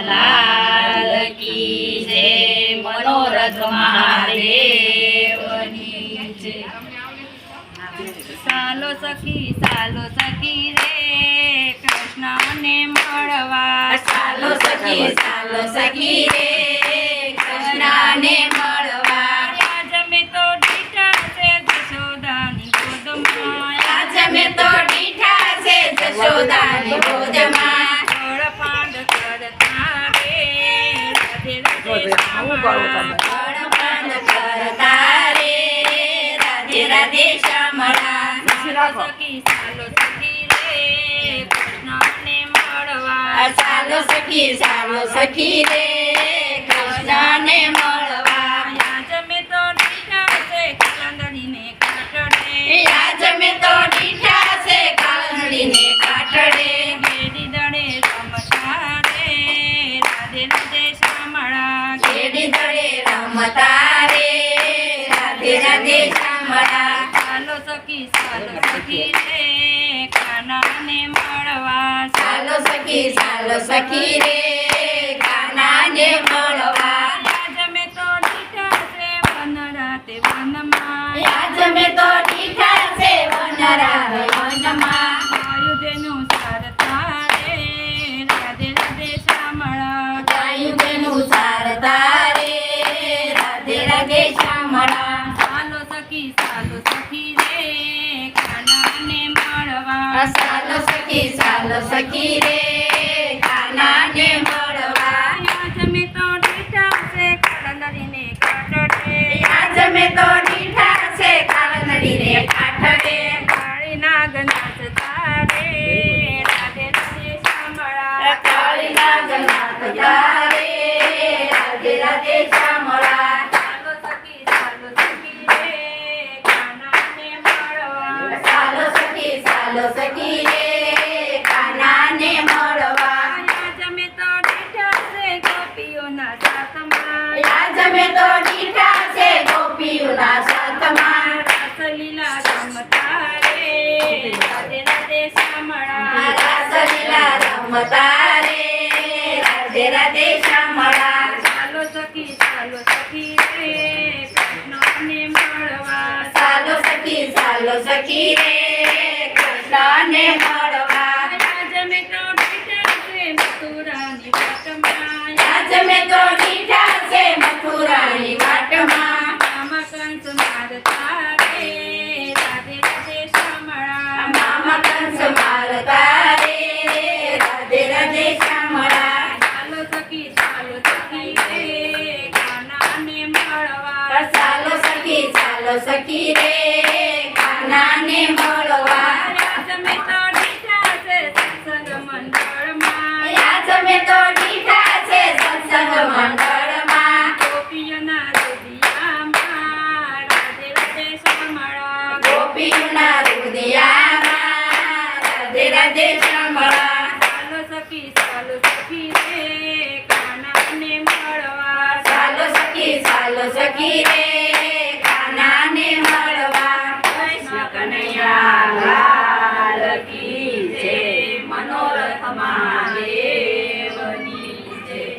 લાલ કી જે મનોરથ મહાદેવની જય. સાલો સખી સાલો સખી રે કૃષ્ણને મળવા. સાલો સખી સાલો સખી રે કૃષ્ણને મળવા. આજ તો ડીઠા છે જશોદાની ગોદમાં. આજ તો ડીઠા છે જશોદાની ગોદમાં. રાધે રાધે શ્યામળા સાલો સખી સાલો સખી રે કૃષ્ણને મળવા ચાલો સખી ચાલો સખી રે કૃષ્ણને મળવા આજ મેં તો દીઠા છે કાંદડીને કાટડે આજ અમે તો ડીઠા છે કાળંડીને કાઠડે ગેડી દડે રમતા રે રાધે રાધે શ્યામળા ઘેડી દડે રમતા રે રાધે રાધે શ્યામળા ચાલો સખી સાલો સખી રે કાનાને મળવા. સાલો સખી સાલો સખી રે કાનાને મળવા? સાલો સખી સાલો સખી રે કાનાને મળવા ચાલો સખી રે કાનાને મળવા. જમે તો દીઠા છે ગોપીઓના સાથમાં આજ અમે તો ડીઠા છે ગોપીઓના સાથમાં રાસલીલા રમતા રે રાધે રાધે શ્યામળા રાસલીલા રમતા રે રાધે રાધે શ્યામળા ચાલો સખી ચાલો સખી રે કૃષ્ણને મળવા. ચાલો સખી ચાલો સખી રે કૃષ્ણને મળવા આજ મેં તો દીઠા છે મથુરાની વાટમાં આજ અમે તો ડીઠા છે મથુરાની વાટમાં મામા કંસ મારતા રે રાધે રાધે શ્યામળા મામા કંસ મારતા રે રાધે રાધે શ્યામળા ચાલો સખી ચાલો સખી રે કાનાને મળવા ચાલો સખી ચાલો સખી રે કાનાને મળવા. આજ મેં તો દીઠા છે સત્સંગ મંડળમાં. આજ અમે તો ડીઠા છે સત્સંગ મંડળમાં. ગોપીઓના હૃદયમાં રાધે રાધે શ્યામળા ગોપીઓના રુદિયામાં રાધે રાધે શ્યામળા ચાલો સખી ચાલો સખી રે કાનાને મળવા. ચાલો સખી ચાલો સખી રે.